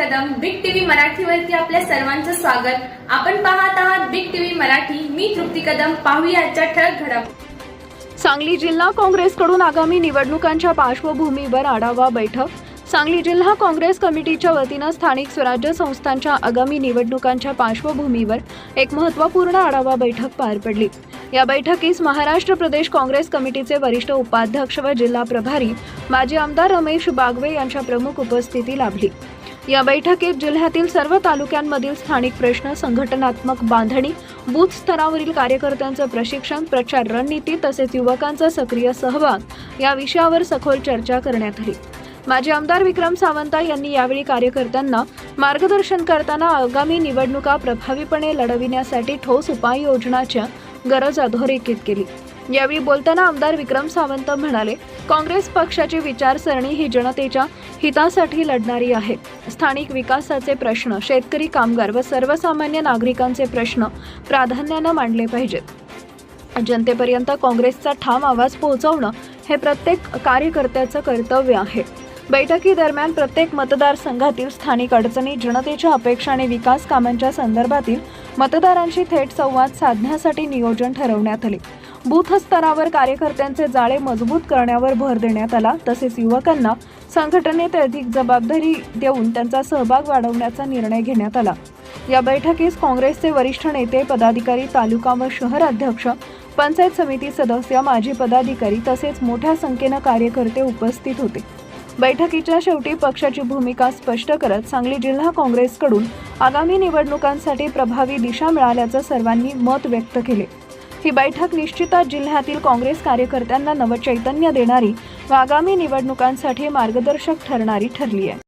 मराठीवरती आपल्या सर्वांचं स्वागत. आपण पाहत आहात बिग टीव्ही मराठी. मी तृप्ती कदम. पाहूया आजच्या ठळक घडामोडी सांगली जिल्हा काँग्रेसकडून आगामी निवडणुकांच्या पार्श्वभूमीवर आढावा बैठक. सांगली जिल्हा काँग्रेस कमिटीच्या वतीनं स्थानिक स्वराज्य संस्थांच्या आगामी निवडणुकांच्या पार्श्वभूमीवर एक महत्त्वपूर्ण आढावा बैठक पार पडली. या बैठकीस महाराष्ट्र प्रदेश काँग्रेस कमिटीचे वरिष्ठ उपाध्यक्ष व जिल्हा प्रभारी माजी आमदार रमेश बागवे यांच्या प्रमुख उपस्थिती लाभली. या बैठकीत जिल्ह्यातील सर्व तालुक्यांमधील स्थानिक प्रश्न संघटनात्मक बांधणी बूथ स्तरावरील कार्यकर्त्यांचं प्रशिक्षण प्रचार रणनीती तसेच युवकांचा सक्रिय सहभाग या विषयावर सखोल चर्चा करण्यात आली. माजी आमदार विक्रम सावंत यांनी यावेळी कार्यकर्त्यांना मार्गदर्शन करताना आगामी निवडणुका प्रभावीपणे लढविण्यासाठी ठोस उपाययोजनाच्या गरज अधोरेखित केली. यावेळी बोलताना आमदार विक्रम सावंत म्हणाले काँग्रेस पक्षाची विचारसरणी ही जनतेच्या हितासाठी लढणारी आहे. स्थानिक विकासाचे प्रश्न शेतकरी कामगार व सर्वसामान्य नागरिकांचे प्रश्न प्राधान्यानं मांडले पाहिजेत. जनतेपर्यंत काँग्रेसचा ठाम आवाज पोहोचवणं हे प्रत्येक कार्यकर्त्याचं कर्तव्य आहे. बैठकीदरम्यान प्रत्येक मतदारसंघातील स्थानिक अडचणी जनतेच्या अपेक्षा आणि विकास कामांच्या संदर्भातील मतदारांशी थेट संवाद साधण्यासाठी नियोजन ठरवण्यात आले. बूथ स्तरावर कार्यकर्त्यांचे जाळे मजबूत करण्यावर भर देण्यात आला. तसेच युवकांना संघटनेत अधिक जबाबदारी देऊन त्यांचा सहभाग वाढवण्याचा निर्णय घेण्यात आला. या बैठकीस काँग्रेसचे वरिष्ठ नेते पदाधिकारी तालुका व शहर अध्यक्ष पंचायत समिती सदस्य माजी पदाधिकारी तसेच मोठ्या संख्येनं कार्यकर्ते उपस्थित होते. बैठकीच्या शेवटी पक्षाची भूमिका स्पष्ट करत सांगली जिल्हा काँग्रेसकडून आगामी निवडणुकांसाठी प्रभावी दिशा मिळाल्याचं सर्वांनी मत व्यक्त केले. ही बैठक निश्चितच जिल्ह्यातील काँग्रेस कार्यकर्त्यांना नवचैतन्य देणारी व आगामी निवडणुकांसाठी मार्गदर्शक ठरणारी ठरली आहे